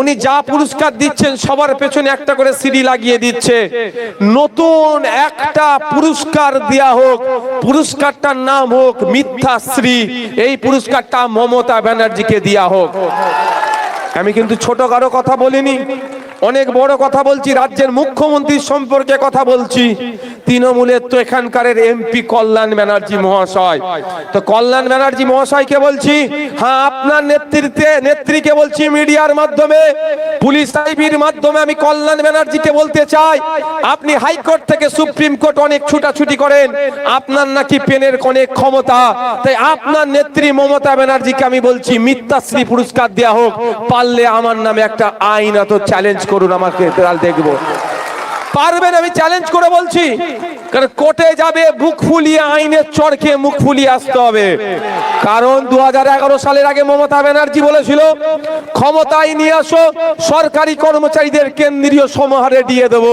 উনি যা পুরস্কার দিচ্ছেন, সবার পেছনে একটা করে সিডি লাগিয়ে দিচ্ছে। নতুন একটা পুরস্কার দেয়া হোক, পুরস্কারটার নাম হোক মিথ্যাশ্রী এই পুরস্কারটা মমতা ব্যানার্জিকে দেওয়া হোক। আমি কিন্তু ছোট কারও কথা বলিনি। অনেক বড় কথা বলছি, রাজ্যের মুখ্যমন্ত্রীর সম্পর্কে কথা বলছি। তৃণমূলের তো এখানকার এমপি কল্যাণ ব্যানার্জি মহাশয়। তো কল্যাণ ব্যানার্জি মহাশয়কে বলছি হ্যাঁ আপনার নেতৃত্বে, নেত্রীকে বলছি মিডিয়ার মাধ্যমে, পুলিশ আইবির মাধ্যমে আমি কল্যাণ ব্যানার্জিকে বলতে চাই। আপনি হাইকোর্ট থেকে সুপ্রিম কোর্ট অনেক ছুটাছুটি করেন, আপনার নাকি পেনের অনেক ক্ষমতা। তাই আপনার নেত্রী মমতা ব্যানার্জিকে আমি বলছি, মিথ্যাশ্রী পুরস্কার দেওয়া হোক, পারলে আমার নামে একটা আইনত চ্যালেঞ্জ করুন, আমাকে তাহলে দেখব। পারবেন, আমি চ্যালেঞ্জ করে বলছি। কারণ কোর্টে যাবে বুক ফুলিয়ে আইনের চড়কে মুখ ফুলিয়ে আসতে হবে। কারণ দু হাজার এগারো সালের আগে মমতা ব্যানার্জি বলেছিল, ক্ষমতায় নিয়ে আসো, সরকারি কর্মচারীদের কেন্দ্রীয় সমাহারে দিয়ে দেব।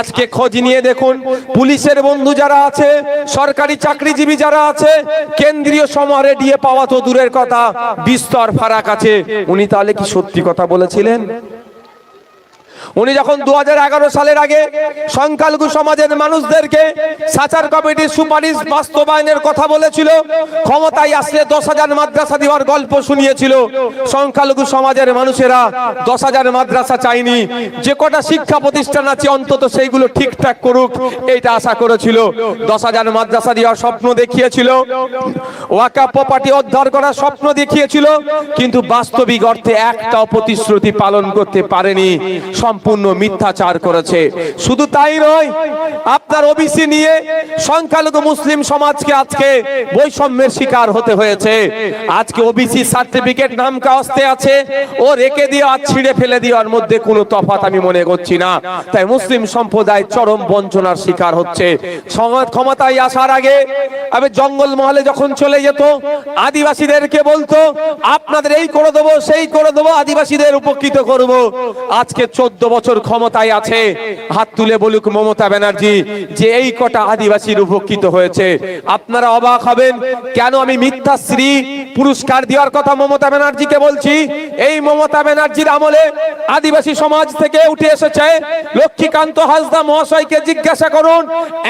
আজকে খোঁজ নিয়ে দেখুন, পুলিশের বন্ধু যারা আছে, সরকারি চাকরিজীবী যারা আছে, কেন্দ্রীয় সমাহারে দিয়ে পাওয়া তো দূরের কথা, বিস্তর ফারাক আছে। উনি তাহলে কি সত্যি কথা বলেছিলেন? উনি যখন দু হাজার এগারো সালের আগে সংখ্যালঘু সমাজের মানুষদেরকে সাচার কমিটির সুপারিশ বাস্তবায়নের কথা বলেছিল, ক্ষমতায় আসলে দশ হাজার মাদ্রাসা দেওয়ার গল্প শুনিয়েছিল। সংখ্যালঘু সমাজের মানুষেরা দশ হাজার মাদ্রাসা চাইনি যে কটা শিক্ষা প্রতিষ্ঠান আছে, অন্তত সেইগুলো ঠিকঠাক করুক, এইটা আশা করেছিল। দশ হাজার মাদ্রাসা দেওয়ার স্বপ্ন দেখিয়েছিল। ওয়াকা প্রপার্টি উদ্ধার করার স্বপ্ন দেখিয়েছিল। কিন্তু বাস্তবিক অর্থে একটাও প্রতিশ্রুতি পালন করতে পারেনি। সম্পূর্ণ মিথ্যাচার করেছে। শুধু তাই নয়, আপনার ওবিসি নিয়ে সংখ্যালঘু মুসলিম সমাজকে আজকে বৈষম্যের শিকার হতে হয়েছে। আজকে ওবিসি সার্টিফিকেট নাম কাস্তে আছে, ও রেখে দিয়ে আর ছিঁড়ে ফেলে দেওয়ার মধ্যে কোনো তফাৎ আমি মনে করছি না। তাই মুসলিম সম্প্রদায় চরম বঞ্চনার শিকার হচ্ছে। ক্ষমতায় আসার আগে আমি জঙ্গল মহলে যখন চলে যেত, আদিবাসীদেরকে বলতো, আপনাদের এই করে দেবো, সেই করে দেবো, আদিবাসীদের উপকৃত করব। আজকে চোদ্দ বছর ক্ষমতায় আছে। হাত তুলে বলুক মমতা ব্যানার্জি, যে এই কটা আদিবাসীর উপকৃত হয়েছে। আপনারা অবাক হবেন, কেন আমি মিথ্যাশ্রী পুরস্কার দেওয়ার কথা মমতা ব্যানার্জিকে বলছি? এই মমতা ব্যানার্জির আমলে আদিবাসী সমাজ থেকে উঠে এসেছে। লক্ষ্মীকান্ত হাসদা মহাশয়কে জিজ্ঞাসা করুন,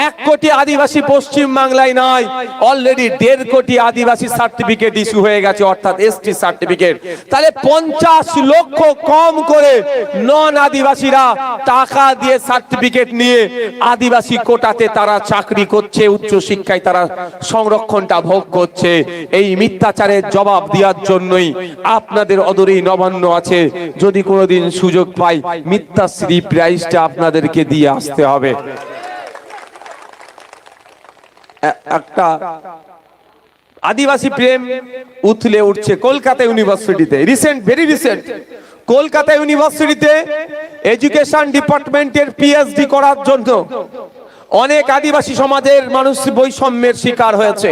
এক কোটি আদিবাসী পশ্চিম বাংলায় নয় অলরেডি দেড় কোটি আদিবাসী সার্টিফিকেট ইস্যু হয়ে গেছে, অর্থাৎ এসটি সার্টিফিকেট তাহলে পঞ্চাশ লক্ষ কম করে নন আদিবাসীরা টাকা দিয়ে সার্টিফিকেট নিয়ে আদিবাসী কোটাতে তারা চাকরি করছে, উচ্চ শিক্ষায় তারা সংরক্ষণটা ভোগ করছে। এই মিথ্যাচারের জবাব দেওয়ার জন্যই আপনাদের অদরেই নবান্ন আছে। যদি কোনোদিন সুযোগ পাই মিথ্যাশ্রী প্রাইজটা আপনাদেরকে দিয়ে আসতে হবে। একটা আদিবাসী প্রেম উথলে উঠছে কলকাতা ইউনিভার্সিটিতে রিসেন্ট ভেরি রিসেন্ট কলকাতা ইউনিভার্সিটিতে এডুকেশন ডিপার্টমেন্টের পিএইচডি করার জন্য অনেক আদিবাসী সমাজের মানুষ বৈষম্যের শিকার হয়েছে।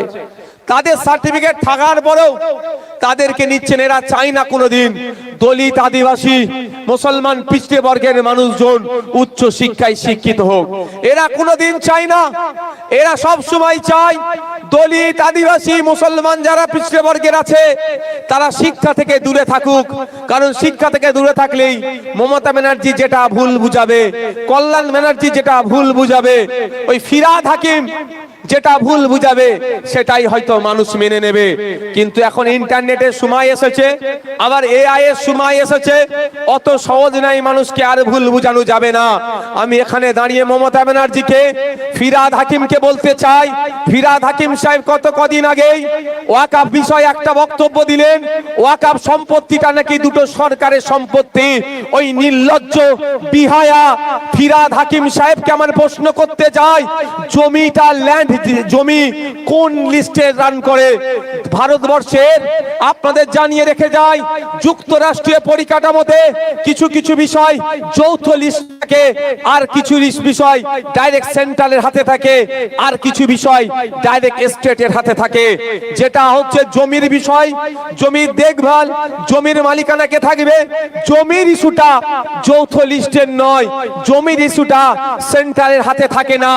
তাদের সার্টিফিকেট থাকার পরেও তাদেরকে নিচ্ছেন এরা চাই না কোনোদিন দলিত আদিবাসী, মুসলমান পিছিয়ে বর্গের মানুষজন উচ্চ শিক্ষায় শিক্ষিত হোক। এরা কোনোদিন চায় না। এরা সব সময় চায় দলিত আদিবাসী মুসলমান যারা পিছিয়ে বর্গের আছে, তারা শিক্ষা থেকে দূরে থাকুক। কারণ শিক্ষা থেকে দূরে থাকলেই মমতা ব্যানার্জি যেটা ভুল বুঝাবে, কল্যাণ ব্যানার্জি যেটা ভুল বুঝাবে, ওই ফিরাদ হাকিম যেটা ভুল বুঝাবে, সেটাই হয়তো মানুষ মেনে নেবে। কিন্তু এখন ইন্টারনেটের সময় এসেছে, আবার এআই এর সময় এসেছে, অত সহজ নাই মানুষকে আর ভুল বুঝানো যাবে না। আমি এখানে দাঁড়িয়ে মমতা ব্যানার্জিকে, ফিরাদ হাকিমকে বলতে চাই। ফিরাদ হাকিম সাহেব কত কদিন আগেই ওয়াকাফ বিষয়ে একটা বক্তব্য দিলেন, ওয়াকাফ সম্পত্তিটা নাকি দুটো সরকারের সম্পত্তি। ওই নির্লজ্জ বিহায়া ফিরাদ হাকিম সাহেবকে আমার প্রশ্ন করতে চাই জমিটা ল্যান্ড জমি কোন লিস্টে রান করে? ভারতবর্ষের, আপনাদের জানিয়ে রেখে যায় যুক্তরাষ্ট্রীয় পরিকাঠামোতে কিছু কিছু বিষয় যৌথ লিস্ট থাকে, আর কিছু বিষয় ডাইরেক্ট সেন্ট্রালের হাতে থাকে, আর কিছু বিষয় ডাইরেক্ট স্টেটের হাতে থাকে। যেটা হচ্ছে জমির বিষয়, জমির দেখভাল, জমির মালিকানা কে থাকবে? জমির ইস্যুটা যৌথ লিস্টের নয়, জমির ইস্যুটা সেন্ট্রালের হাতে থাকে না,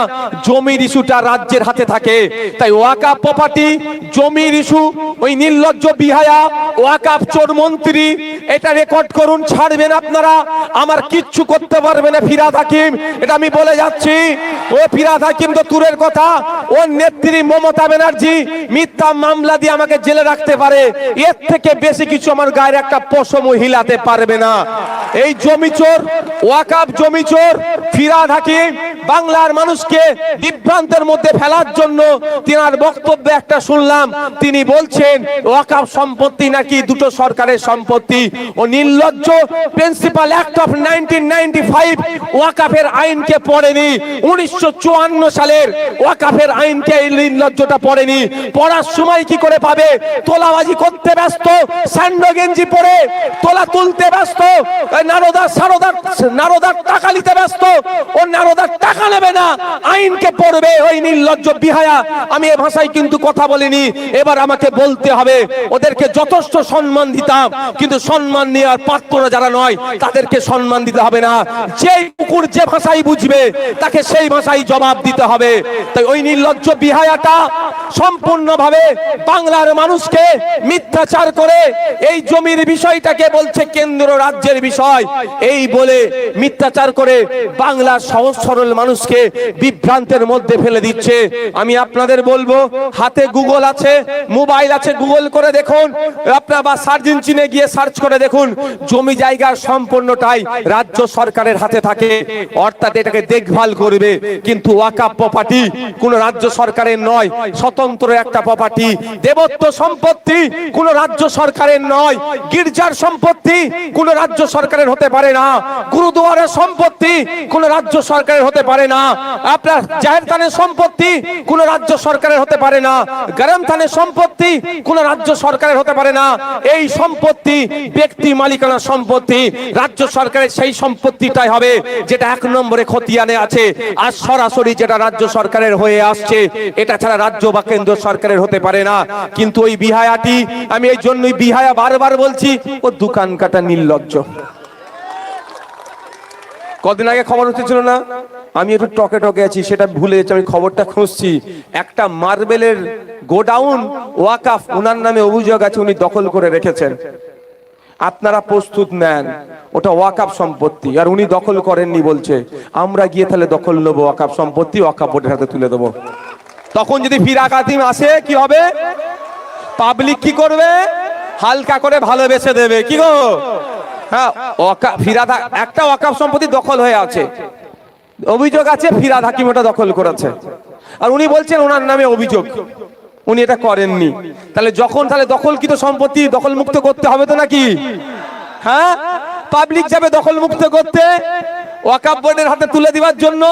জমির ইস্যুটা রাজ্যের হাতে থাকে। তাই ওয়াকা প্রপার্টি জমির ইস্যু ওই নির্লজ্জ বিহায়া ওয়াকাপ চোর মন্ত্রী এটা রেকর্ড করুন, ছাড়বেন আপনারা। আমার কিচ্ছু করতে পারবে না ফিরাদ হাকিম। এটা আমি বলে যাচ্ছি। ও ফিরাদ হাকিম তো দূরের কথা। ও নেত্রী মমতা ব্যানার্জি মিথ্যা মামলা দিয়ে আমাকে জেলে রাখতে পারে। এর থেকে বেশি কিছু আমার গায়ের একটা পশম হিলাতে পারবে না। এই জমি চোর, ওয়াকাব জমি চোর, ফিরাদ হাকিম, বাংলার মানুষকে বিভ্রান্তের মধ্যে ফেলার জন্য তিনার বক্তব্যে একটা শুনলাম। তিনি বলছেন, ওয়াকাব সম্পত্তি নাকি দুটো সরকারের সম্পত্তি? ও নির্লজ্জ প্রিন্সিপাল অ্যাক্ট অফ নাইনটিন ওয়াকাফের আইনকে পড়েনি। উনিশশো সালের ওয়াকাফের আইনকে এই নির্লজ্জটা পড়েনি। পড়ার সময় কি করে পাবে? তোলাবাজি করতে ব্যস্ত স্যান্ডো গেঞ্জি পরে তোলা তুলতে ব্যস্ত সারদার, নারদার টাকা নিতে ব্যস্ত, ও নারদার টাকা নেবে না। আইনকে পড়বে ওই নির্লজ্জ বিহায়া। আমি এ ভাষায় কিন্তু কথা বলিনি। এবার আমাকে বলতে হবে, ওদেরকে যথেষ্ট সম্মান দিতাম, কিন্তু সম্মান নেওয়ার পাত্র যারা নয়, তাদেরকে সম্মান দিতে হবে না। যে কুকুর যে ভাষাই বুঝবে, তাকে সেই ভাষাই জবাব দিতে হবে। তাই ওই নির্লজ্জ বিহায়াটা সম্পূর্ণভাবে বাংলার মানুষকে মিথ্যাচার করে এই জমির বিষয়টাকে বলছে কেন্দ্র রাজ্যের বিষয়। এই বলে মিথ্যাচার করে বাংলার সহজ সরল মানুষকে বিভ্রান্তের মধ্যে ফেলে দিচ্ছে। আমি আপনাদের বলব, হাতে গুগল আছে, মোবাইল আছে, গুগল করে দেখুন। আপনার বা সার্চ ইঞ্জিনে গিয়ে সার্চ করে দেখুন, জমি জায়গার সম্পূর্ণটাই রাজ্য সরকারের হাতে থাকে। অর্থাৎ এটাকে দেখভাল করবে। কিন্তু ওয়াকাপ প্রপার্টি কোন রাজ্য সরকারের নয়, স্বতন্ত্র একটা প্রপার্টি দেবত্ব সম্পত্তি কোন রাজ্য সরকারের নয়, গির্জার সম্পত্তি কোন রাজ্য সরকারের হতে পারে না, গুরুদুয়ারের সম্পত্তি কোন রাজ্য সরকারের হতে পারে না, আপনার জাহের থানের সম্পত্তি কোন রাজ্য সরকারের হতে পারে না, গরম থানের সম্পত্তি কোন রাজ্য সরকারের হতে পারে না। এই সম্পত্তি ব্যক্তি মালিকানা সম্পত্তি রাজ্য সরকারের সেই সম্পত্তিটাই হবে, যেটা এক নম্বরে খতিয়ানে আছে। আর সরাসরি যেটা রাজ্য সরকারের হয়ে আসছে, এটা ছাড়া রাজ্য বা কেন্দ্র সরকারের হতে পারে না। কিন্তু ওই বিহায়াটি, আমি এই জন্যই বিহায়া বারবার বলছি, ও দোকান কাটা নির্লজ্জ। কদিন আগে খবর হচ্ছিল না? আমি একটু টকে টকে আছি, সেটা ভুলে যাচ্ছি, আমি খবরটা খুঁজছি। একটা মার্বেলের গোডাউন ওয়াকাফ ওনার নামে অভিযোগ আছে, উনি দখল করে রেখেছেন। আপনারা প্রস্তুত নেন। ওটা ওয়াকাফ সম্পত্তি। আর উনি দখল করেননি বলছে, আমরা গিয়ে তাহলে দখল নেব ওয়াকাপ সম্পত্তি ওয়াকাফ বোর্ডের হাতে তুলে দেবো। তখন যদি ফিরা কাতিম আসে, কি হবে? পাবলিক কি করবে? হালকা করে ভালোবেসে দেবে। কি গো? হ্যাঁ ফিরাদ একটা ওয়াকাফ সম্পত্তি দখল হয়ে আছে। অভিযোগ আছে ফিরাদ হাকিম ওটা দখল করেছে। আর উনি বলছেন, ওনার নামে অভিযোগ। উনি এটা করেননি। তাহলে যখন তাহলে দখলকৃত সম্পত্তি দখল মুক্ত করতে হবে তো নাকি? হ্যাঁ? পাবলিক যাবে দখল মুক্ত করতে। ওয়াকাব বোর্ডের হাতে তুলে দিবার জন্য।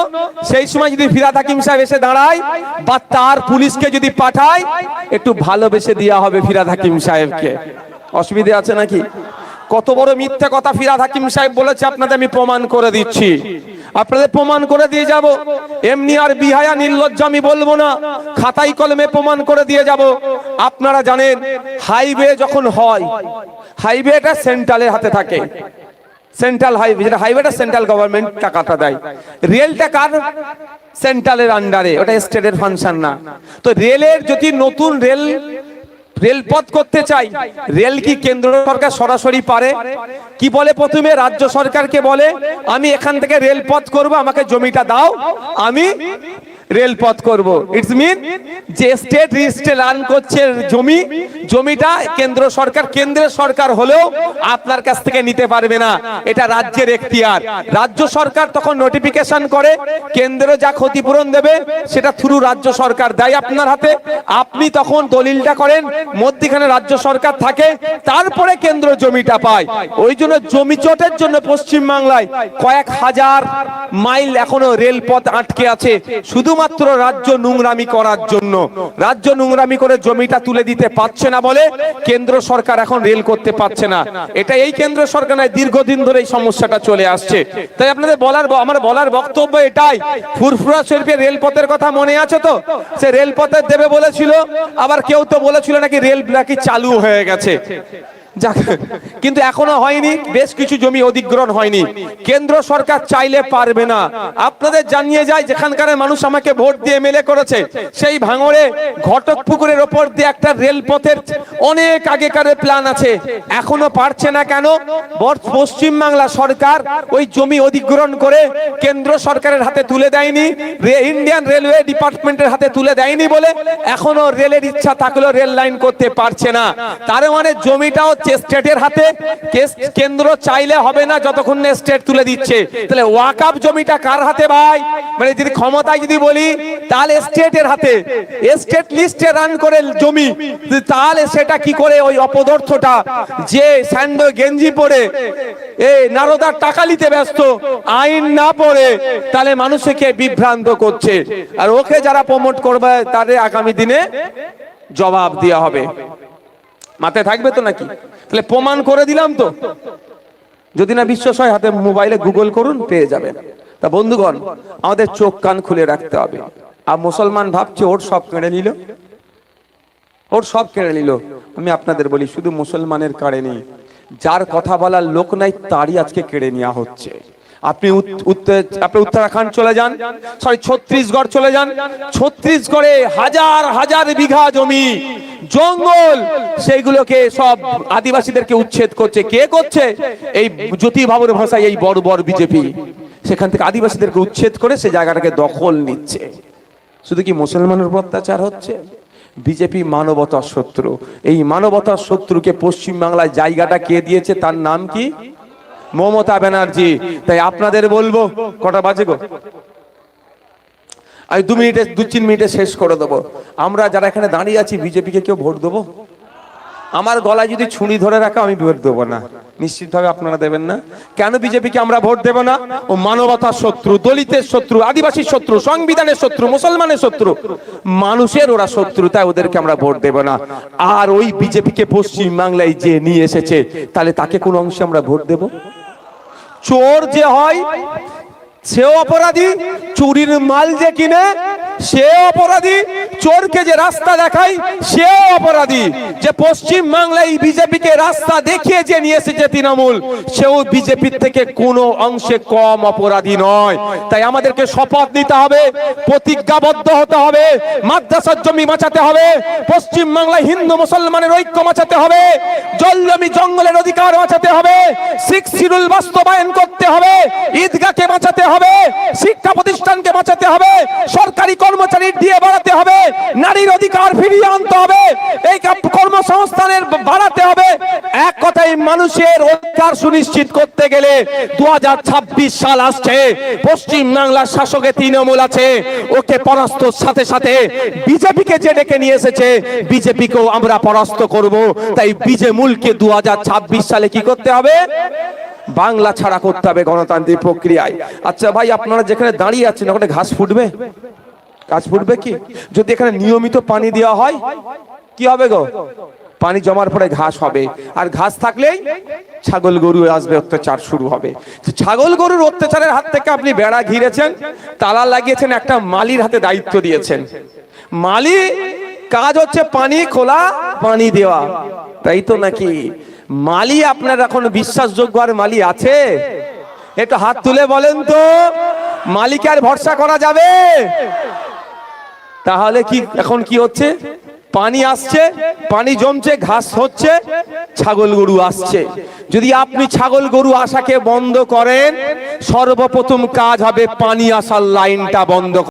সেই সময় যদি ফিরাদ হাকিম সাহেব এসে দাঁড়ায় বা তার পুলিশকে যদি পাঠায়, একটু ভালোবেসে দেওয়া হবে ফিরাদ হাকিম সাহেবকে। অসুবিধে আছে নাকি? কত বড় মিথ্যে কথা ফিরাদ হাকিম সাহেব বলেছে, আপনাদের আমি প্রমাণ করে দিচ্ছি। আপনাদের প্রমাণ করে দিয়ে যাব। এমনি আর বিহায়া নির্লজ্জ আমি বলব না। খাতাই কলমে প্রমাণ করে দিয়ে যাব। আপনারা জানেন, হাইওয়ে যখন হয়, হাইওয়েটা সেন্ট্রালের হাতে থাকে। সেন্ট্রাল হাইওয়ে, যেটা হাইওয়েটা সেন্ট্রাল গভর্নমেন্ট টাকাটা দেয়। রেলটা কার? সেন্ট্রালের আন্ডারে ওটা স্টেটের ফাংশন না। তো রেলের যদি নতুন রেল রেলপথ করতে চাই। রেল কি কেন্দ্র সরকার সরাসরি পারে? কি বলে প্রথমে? রাজ্য সরকারকে বলে, আমি এখান থেকে রেলপথ করব, আমাকে জমিটা দাও, আমি রেলপথ করব। ইটস মিন যে স্টেট রেজিস্ট্রে রান করছে জমি, জমিটা কেন্দ্র সরকার, কেন্দ্রের সরকার হলেও আপনার কাছ থেকে নিতে পারবে না। এটা রাজ্যের এখতিয়ার। রাজ্য সরকার তখন নোটিফিকেশন করে, কেন্দ্র যা ক্ষতিপূরণ দেবে সেটা থ্রু রাজ্য সরকার দেয় আপনার হাতে। আপনি তখন দলিলটা করেন, মধ্যখানে রাজ্য সরকার থাকে, তারপরে কেন্দ্র জমিটা পায়। ওই জন্য জমি চোটের জন্য পশ্চিম বাংলায় কয়েক হাজার মাইল এখনও রেলপথ আটকে আছে। শুধুমাত্র রাজ্য নোংরামি করার জন্য। রাজ্য নোংরামি করে জমিটা তুলে দিতে পারছে না বলে কেন্দ্র সরকার এখন রেল করতে পারছে না। এটা এই কেন্দ্র সরকার নয়, দীর্ঘদিন ধরে এই সমস্যাটা চলে আসছে। তাই আপনাদের বলার আমার বলার বক্তব্য এটাই, ফুরফুরা শরীফের রেলপথের কথা মনে আছে তো? সে রেলপথের দেবে বলেছিল, আবার কেউ তো বলেছিল নাকি রেল নাকি চালু হয়ে গেছে। কিন্তু এখনও হয়নি, বেশ কিছু জমি অধিগ্রহণ হয়নি। কেন্দ্র সরকার চাইলে পারবে না। আপনাদের জানিয়ে যায় যেখানকার মানুষ আমাকে ভোট দিয়ে মেলে করেছে, সেই ভাঙড়ে, ঘটক পুকুরের ওপর দিয়ে একটা রেলপথের অনেক আগেকার প্ল্যান আছে। এখনও পারছে না কেন? পশ্চিম বাংলা সরকার ওই জমি অধিগ্রহণ করে কেন্দ্র সরকারের হাতে তুলে দেয়নি ইন্ডিয়ান রেলওয়ে ডিপার্টমেন্টের হাতে তুলে দেয়নি বলে এখনও রেলের ইচ্ছা থাকলেও রেল লাইন করতে পারছে না। তার মানে জমিটা হচ্ছে স্টেটের হাতে। কেন্দ্র চাইলে হবে না যতক্ষণ না স্টেট তুলে দিচ্ছে। তাহলে ওয়াকাপ জমিটা কার হাতে ভাই? মানে যদি ক্ষমতায় যদি বলি, তাহলে স্টেটের হাতে। স্টেট লিস্টে রান করে জমি। তাহলে সেটা কি করে ওই অপদার্থটা? যে স্যান্ডো গেঞ্জি পরে, এ নারদার টাকা নিতে ব্যস্ত, আইন না পড়ে, তাহলে মানুষকে বিভ্রান্ত করছে। আর ওকে যারা প্রমোট করবে, তাদের আগামী দিনে জবাব দেওয়া হবে। মাথায় থাকবে তো নাকি? তাহলে প্রমাণ করে দিলাম তো। যদি না বিশ্বাস হয়, হাতে মোবাইলে গুগল করুন, পেয়ে যাবেন। তা বন্ধুগণ, আমাদের চোখ কান খুলে রাখতে হবে। আর মুসলমান ভাবছে, ওর সব কেড়ে নিল। ওর সব কেড়ে নিল। আমি আপনাদের বলি, শুধু মুসলমানের কাড়ে নেই, যার কথা বলার লোক নাই, তারই আজকে কেড়ে নেওয়া হচ্ছে। আপনি আপনি উত্তরাখণ্ড চলে যান। সরি ছত্রিশগড় চলে যান। ছত্রিশগড়ে হাজার হাজার বিঘা জমি, জঙ্গল, সেইগুলোকে সব আদিবাসীদেরকে উচ্ছেদ করছে। কে করছে? এই জ্যোতি বাবুর ভাষায় এই বড় বড় বিজেপি। সেখান থেকে আদিবাসীদেরকে উচ্ছেদ করে সে জায়গাটাকে দখল নিচ্ছে। শুধু কি মুসলমানের অত্যাচার হচ্ছে? বিজেপি মানবতার শত্রু। এই মানবতার শত্রুকে পশ্চিম বাংলায় জায়গাটা কে দিয়েছে? তার নাম কি? মমতা ব্যানার্জি। তাই আপনাদের বলব, কটা বাজে গো? আমি দু মিনিটে, দু তিন মিনিটে শেষ করে দেবো। আমরা যারা এখানে দাঁড়িয়ে আছি, বিজেপিকে কেউ ভোট দেবো? আমার গলায় যদি ছুরি ধরে রাখা, আমি ভোট দেবো না। নিশ্চিতভাবে আপনারা দেবেন না। কেন বিজেপিকে আমরা ভোট দেব না? ও মানবতার শত্রু, দলিতের শত্রু আদিবাসীর শত্রু, সংবিধানের শত্রু, মুসলমানের শত্রু। মানুষের ওরা শত্রু, তাই ওদেরকে আমরা ভোট দেব না। আর ওই বিজেপিকে পশ্চিম বাংলায় যে নিয়ে এসেছে, তাহলে তাকে কোন অংশে আমরা ভোট দেব? চোর যে হয় সেও অপরাধী চুরির মাল যে কিনে, সে অপরাধী চোরকে যে রাস্তা দেখায় সেও অপরাধী। যে পশ্চিম বাংলায় বিজেপিকে রাস্তা দেখিয়ে যে নিয়ে এসেছে তৃণমূল, সেও বিজেপির থেকে কোনো অংশে কম অপরাধী নয়। তাই আমাদেরকে শপথ নিতে হবে, প্রতিজ্ঞাবদ্ধ হতে হবে, মাদ্রাসার জমি বাঁচাতে হবে, পশ্চিম বাংলায় হিন্দু মুসলমানের ঐক্য বাঁচাতে হবে জল জমি জঙ্গলের অধিকার বাঁচাতে হবে সিক্স শিডিউল বাস্তবায়ন করতে হবে, ঈদগাহকে বাঁচাতে হবে শিক্ষা প্রতিষ্ঠানকে বাঁচাতে হবে। সরকারি কর্মচারী দিয়ে বাড়াতে হবে। নারীর অধিকার ফিরিয়ে আনতে হবে। এই কর্মসংস্থানের বাড়াতে হবে। এক কথায় মানুষের অধিকার সুনিশ্চিত করতে গেলে দু সাল আসছে। পশ্চিম বাংলার শাসকে তৃণমূল আছে। ওকে পরাস্তর সাথে সাথে বিজেপিকে যে ডেকে নিয়ে এসেছে, বিজেপিকেও আমরা পরাস্ত করব। তাই বিজে মূলকে দু হাজার ছাব্বিশ সালে কি করতে হবে? বাংলা ছাড়া করতে হবে গণতান্ত্রিক প্রক্রিয়ায়। আচ্ছা ভাই, আপনারা যেখানে দাঁড়িয়ে আছেন, ওখানে ঘাস ফুটবে? ঘাস ফুটবে কি? যদি এখানে নিয়মিত পানি দেওয়া হয়, কি হবে গো? পানি জমার পরে ঘাস হবে। আর ঘাস থাকলেই ছাগল গরু আসবে, অত্যাচার শুরু হবে। ছাগল গরুর অত্যাচারের হাত থেকে আপনি বেড়া ঘিরেছেন, তালা লাগিয়েছেন, একটা মালির হাতে দায়িত্ব দিয়েছেন। মালি, কাজ হচ্ছে পানি খোলা, পানি দেওয়া। তাই তো নাকি? মালি আপনার এখন বিশ্বাসযোগ্য আর মালি আছে? একটু হাত তুলে বলেন তো, মালিকে আর ভরসা করা যাবে? তাহলে কি এখন কি হচ্ছে? পানি আসছে, পানি জমছে, ঘাস হচ্ছে, ছাগল গরু আসছে। যদি আপনি ছাগল গরু আসাকে বন্ধ করেন, সর্বপ্রথম কাজ হবে পানি আসার লাইনটা বন্ধ